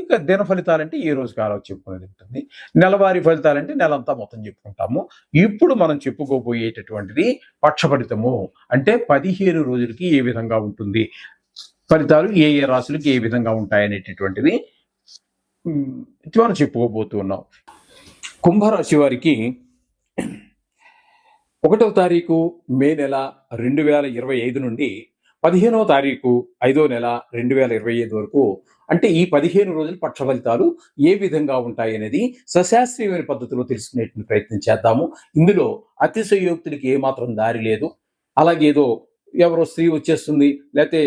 ఇంకా దిన ఫలితాలంటే ఏ రోజు కాలం చెప్పుకునేది ఉంటుంది. నెలవారీ ఫలితాలంటే నెలంతా మొత్తం చెప్పుకుంటాము. ఇప్పుడు మనం చెప్పుకోబోయేటటువంటిది పక్షఫలితము అంటే పదిహేను రోజులకి ఏ విధంగా ఉంటుంది? ఫలితాలు ఏ ఏ రాశులకి ఏ విధంగా ఉంటాయనేటటువంటిది మనం ఇది మనం చెప్పుకోబోతున్నాం కుంభరాశి వారికి ఒకటవ తారీఖు మే నెల రెండు వేల ఇరవై ఐదు నుండి పదిహేనవ తారీఖు ఐదో నెల రెండు వేల ఇరవై ఐదు వరకు అంటే ఈ పదిహేను రోజుల పక్ష ఫలితాలు ఏ విధంగా ఉంటాయి అనేది సశాస్త్రీయమైన పద్ధతిలో తెలుసుకునేటువంటి ప్రయత్నం చేద్దాము. ఇందులో అతిశయోక్తుడికి ఏమాత్రం దారి లేదు. అలాగే ఏదో ఎవరో స్త్రీ వచ్చేస్తుంది లేకపోతే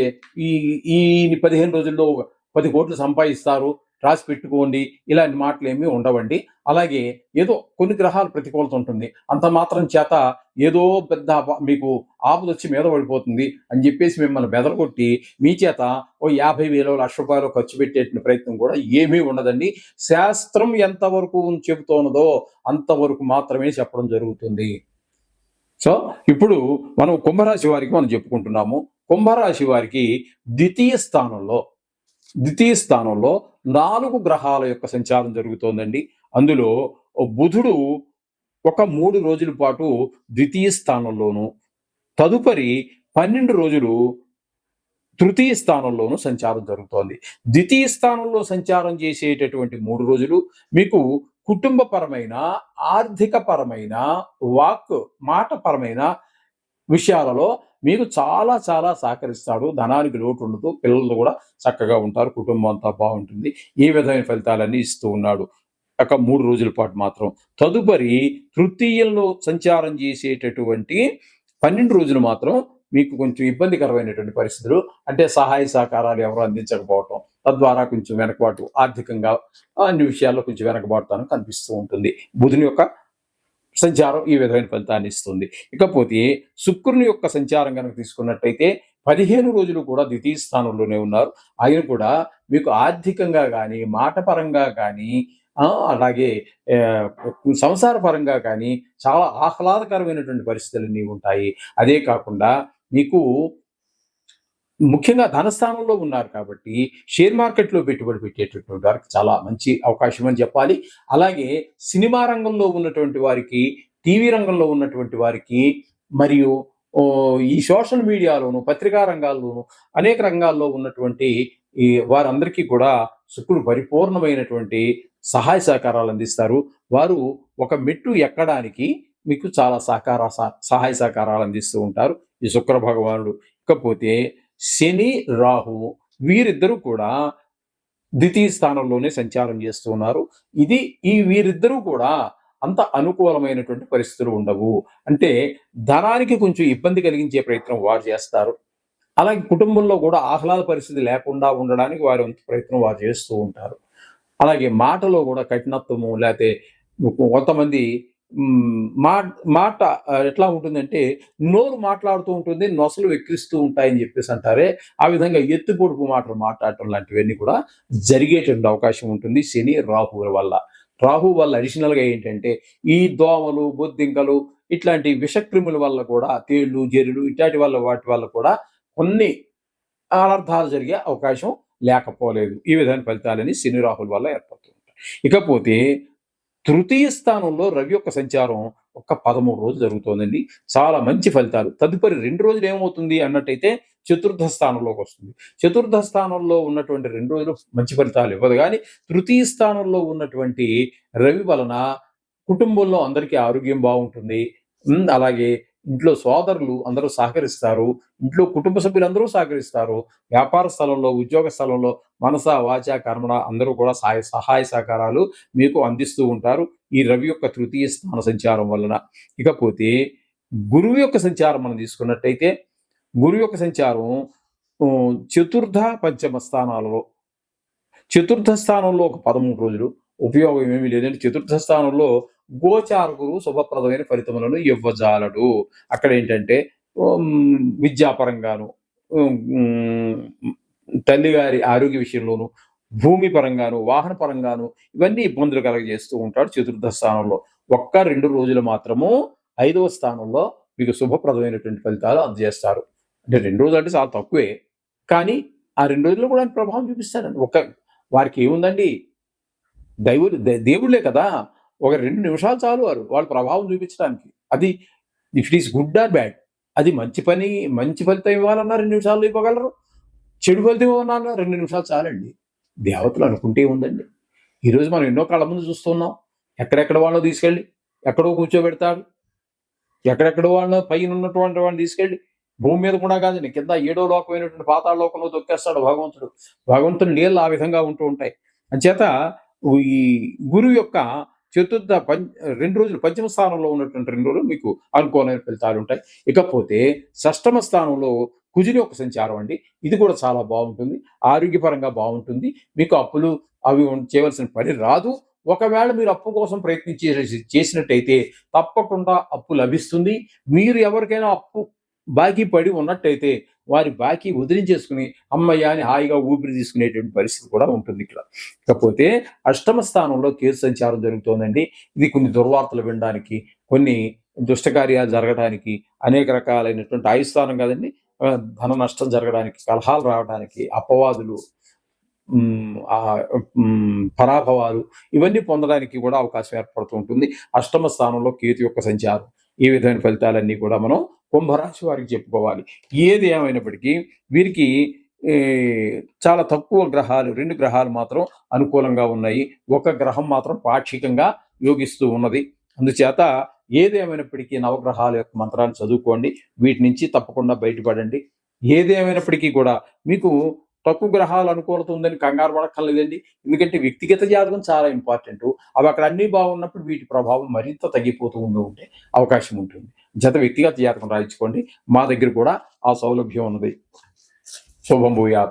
ఈ ఈ పదిహేను రోజుల్లో పది కోట్లు సంపాదిస్తారు రాసి పెట్టుకోండి ఇలాంటి మాటలు ఏమీ ఉండవండి. అలాగే ఏదో కొన్ని గ్రహాలు ప్రతికూలత ఉంటుంది. అంత మాత్రం చేత ఏదో పెద్ద మీకు ఆపద వచ్చి మీద పడిపోతుంది అని చెప్పేసి మిమ్మల్ని బెదరగొట్టి మీ చేత ఓ యాభై వేలు లక్ష రూపాయలు ఖర్చు పెట్టేటువంటి ప్రయత్నం కూడా ఏమీ ఉండదండి. శాస్త్రం ఎంతవరకు చెబుతున్నదో అంతవరకు మాత్రమే చెప్పడం జరుగుతుంది. సో ఇప్పుడు మనం కుంభరాశి వారికి మనం చెప్పుకుంటున్నాము. కుంభరాశి వారికి ద్వితీయ స్థానంలో ద్వితీయ స్థానంలో నాలుగు గ్రహాల యొక్క సంచారం జరుగుతోందండి. అందులో బుధుడు ఒక మూడు రోజుల పాటు ద్వితీయ స్థానంలోను తదుపరి పన్నెండు రోజులు తృతీయ స్థానంలోనూ సంచారం జరుగుతోంది. ద్వితీయ స్థానంలో సంచారం చేసేటటువంటి మూడు రోజులు మీకు కుటుంబపరమైన ఆర్థికపరమైన వాక్ మాటపరమైన విషయాలలో మీకు చాలా చాలా సహకరిస్తాడు. ధనానికి లోటు ఉండదు. పిల్లలు కూడా చక్కగా ఉంటారు. కుటుంబం అంతా బాగుంటుంది. ఈ విధమైన ఫలితాలన్నీ ఇస్తూ ఉన్నాడు. ఒక మూడు రోజుల పాటు మాత్రం. తదుపరి తృతీయంలో సంచారం చేసేటటువంటి పన్నెండు రోజులు మాత్రం మీకు కొంచెం ఇబ్బందికరమైనటువంటి పరిస్థితులు అంటే సహాయ సహకారాలు ఎవరు అందించకపోవటం తద్వారా కొంచెం వెనకబాటు ఆర్థికంగా అన్ని విషయాల్లో కొంచెం వెనకబాటుతాను కనిపిస్తూ ఉంటుంది. బుధుని యొక్క సంచారం ఈ విధమైన ఫలితాన్ని ఇస్తుంది. ఇకపోతే శుక్రుని యొక్క సంచారం కనుక తీసుకున్నట్టయితే పదిహేను రోజులు కూడా ద్వితీయ స్థానంలోనే ఉన్నారు. ఆయన కూడా మీకు ఆర్థికంగా కానీ మాటపరంగా కానీ అలాగే సంసార పరంగా కానీ చాలా ఆహ్లాదకరమైనటువంటి పరిస్థితులన్నీ ఉంటాయి అదే కాకుండా మీకు ముఖ్యంగా ధనస్థానంలో ఉన్నారు కాబట్టి షేర్ మార్కెట్లో పెట్టుబడి పెట్టేటటువంటి వారికి చాలా మంచి అవకాశం అని చెప్పాలి. అలాగే సినిమా రంగంలో ఉన్నటువంటి వారికి టీవీ రంగంలో ఉన్నటువంటి వారికి మరియు ఈ సోషల్ మీడియాలోను పత్రికా రంగాల్లోను అనేక రంగాల్లో ఉన్నటువంటి ఈ వారందరికీ కూడా శుక్రుడు పరిపూర్ణమైనటువంటి సహాయ సహకారాలు అందిస్తారు. వారు ఒక మెట్టు ఎక్కడానికి మీకు చాలా సహకార సహాయ సహకారాలు అందిస్తూ ఉంటారు. ఈ శుక్ర భగవానుడు. ఇకపోతే శని రాహు వీరిద్దరూ కూడా ద్వితీయ స్థానంలోనే సంచారం చేస్తూ ఉన్నారు. ఇది ఈ వీరిద్దరూ కూడా అంత అనుకూలమైనటువంటి పరిస్థితులు ఉండవు. అంటే ధనానికి కొంచెం ఇబ్బంది కలిగించే ప్రయత్నం వారు చేస్తారు. అలాగే కుటుంబంలో కూడా ఆహ్లాద పరిస్థితి లేకుండా ఉండడానికి వారి ప్రయత్నం వారు చేస్తూ ఉంటారు. అలాగే మాటలో కూడా కఠినత్వము లేకపోతే కొంతమంది మా మాట ఎట్లా ఉంటుందంటే నోరు మాట్లాడుతూ ఉంటుంది నొసలు వెక్కిరిస్తూ ఉంటాయని చెప్పేసి అంటారే. ఆ విధంగా ఎత్తు పొడుపు మాటలు మాట్లాడటం లాంటివన్నీ కూడా జరిగేటువంటి అవకాశం ఉంటుంది శని రాహువుల వల్ల. రాహు వల్ల అడిషనల్గా ఏంటంటే ఈ దోమలు బొద్దింకలు ఇట్లాంటి విషక్రిముల వల్ల కూడా తేళ్ళు జెరులు ఇట్లాంటి వల్ల వాటి వల్ల కూడా కొన్ని అనర్థాలు జరిగే అవకాశం లేకపోలేదు. ఈ విధమైన ఫలితాలని శని రాహుల వల్ల ఏర్పడుతుంది ఇకపోతే తృతీయ స్థానంలో రవి యొక్క సంచారం ఒక పదమూడు రోజులు జరుగుతోందండి. చాలా మంచి ఫలితాలు. తదుపరి రెండు రోజులు ఏమవుతుంది అన్నట్టయితే చతుర్థ స్థానంలోకి వస్తుంది. చతుర్థ స్థానంలో ఉన్నటువంటి రెండు రోజులు మంచి ఫలితాలు ఇవ్వదు. కానీ తృతీయ స్థానంలో ఉన్నటువంటి రవి వలన కుటుంబంలో అందరికీ ఆరోగ్యం బాగుంటుంది. అలాగే ఇంట్లో సోదరులు అందరూ సహకరిస్తారు ఇంట్లో కుటుంబ సభ్యులందరూ సహకరిస్తారు వ్యాపార స్థలంలో ఉద్యోగ స్థలంలో మనస వాచ కర్మణ అందరూ కూడా సహాయ సహాయ సహకారాలు మీకు అందిస్తూ ఉంటారు. ఈ రవి యొక్క తృతీయ స్థాన సంచారం వలన. ఇకపోతే గురువు యొక్క సంచారం మనం తీసుకున్నట్టయితే గురువు యొక్క సంచారం చతుర్థ పంచమ స్థానాలలో చతుర్థ స్థానంలో ఒక పదమూడు రోజులు ఉపయోగం ఏమీ లేదంటే చతుర్థ స్థానంలో గోచార గురువు శుభప్రదమైన ఫలితములను ఇవ్వజాలడు. అక్కడ ఏంటంటే విద్యాపరంగాను తల్లిగారి ఆరోగ్య విషయంలోను భూమి పరంగాను వాహన పరంగాను ఇవన్నీ ఇబ్బందులు కలగజేస్తూ ఉంటాడు చతుర్థ స్థానంలో. ఒక్క రెండు రోజులు మాత్రము ఐదవ స్థానంలో మీకు శుభప్రదమైనటువంటి ఫలితాలు అందజేస్తారు. అంటే రెండు రోజులు అంటే చాలా తక్కువే. కానీ ఆ రెండు రోజుల్లో కూడా ఆయన ప్రభావం చూపిస్తారండి ఒక వారికి ఏముందండి? దైవులు దేవుళ్ళే కదా. ఒక రెండు నిమిషాలు చాలు వారు వాళ్ళ ప్రభావం చూపించడానికి. అది if it is good or bad అది మంచి పని మంచి ఫలితం ఇవ్వాలన్నా రెండు నిమిషాలు ఇవ్వగలరు. చెడు ఫలితం ఇవ్వాలన్నా రెండు నిమిషాలు చాలండి. దేవతలు అనుకుంటే ఉందండి. ఈరోజు మనం ఎన్నో కళ్ళ ముందు చూస్తున్నాం. ఎక్కడెక్కడ వాళ్ళని తీసుకెళ్ళి ఎక్కడో కూర్చోబెడతాడు. ఎక్కడెక్కడ వాళ్ళ పైన ఉన్నటువంటి వాడిని తీసుకెళ్ళి భూమి మీద కూడా కాదండి కింద ఏడో లోకమైనటువంటి పాతాళ లోకంలో తొక్కేస్తాడు భగవంతుడు. భగవంతుని నీళ్ళు ఆ విధంగా ఉంటూ ఉంటాయి. అంచేత ఈ గురువు యొక్క చతుర్థ పంచ రెండు రోజులు పంచమ స్థానంలో ఉన్నటువంటి రెండు రోజులు మీకు అనుకూలమైన ఫలితాలు ఉంటాయి. ఇకపోతే షష్టమ స్థానంలో కుజుని యొక్క సంచారం అండి. ఇది కూడా చాలా బాగుంటుంది. ఆరోగ్యపరంగా బాగుంటుంది. మీకు అప్పులు అవి చేయవలసిన పని రాదు. ఒకవేళ మీరు అప్పు కోసం ప్రయత్నించే చేసినట్టయితే తప్పకుండా అప్పు లభిస్తుంది. మీరు ఎవరికైనా అప్పు బాకీ పడి ఉన్నట్టయితే వారి బాకీ వదిలించేసుకుని అమ్మయ్య అని హాయిగా ఊపిరి తీసుకునేటువంటి పరిస్థితి కూడా ఉంటుంది ఇక్కడ. ఇకపోతే అష్టమ స్థానంలో కేసు సంచారం జరుగుతోందండి. ఇది కొన్ని దుర్వార్తలు వినడానికి కొన్ని దుష్టకార్యాలు జరగడానికి అనేక రకాలైనటువంటి ఆయుస్థానం కదండి ధన నష్టం జరగడానికి కలహాలు రావడానికి అపవాదులు పరాభవాలు ఇవన్నీ పొందడానికి కూడా అవకాశం ఏర్పడుతూ ఉంటుంది. అష్టమ స్థానంలో కేతు యొక్క సంచారం ఈ విధమైన ఫలితాలన్నీ కూడా మనం కుంభరాశి వారికి చెప్పుకోవాలి. ఏది ఏమైనప్పటికీ వీరికి చాలా తక్కువ గ్రహాలు రెండు గ్రహాలు మాత్రం అనుకూలంగా ఉన్నాయి. ఒక గ్రహం మాత్రం పాక్షికంగా యోగిస్తూ ఉన్నది. అందుచేత ఏదేమైనప్పటికీ నవగ్రహాల యొక్క మంత్రాన్ని చదువుకోండి. వీటి నుంచి తప్పకుండా బయటపడండి. ఏదేమైనప్పటికీ కూడా మీకు తక్కువ గ్రహాలు అనుకూలత ఉందని కంగారు పడక్కర్లేదండి. ఎందుకంటే వ్యక్తిగత జాతకం చాలా ఇంపార్టెంట్. అవి అక్కడ అన్ని బాగున్నప్పుడు వీటి ప్రభావం మరింత తగ్గిపోతూ ఉండి ఉంటే అవకాశం ఉంటుంది. జత వ్యక్తిగత జాతకం రాయించుకోండి. మా దగ్గర కూడా ఆ సౌలభ్యం ఉన్నది. శుభం భూయాత్.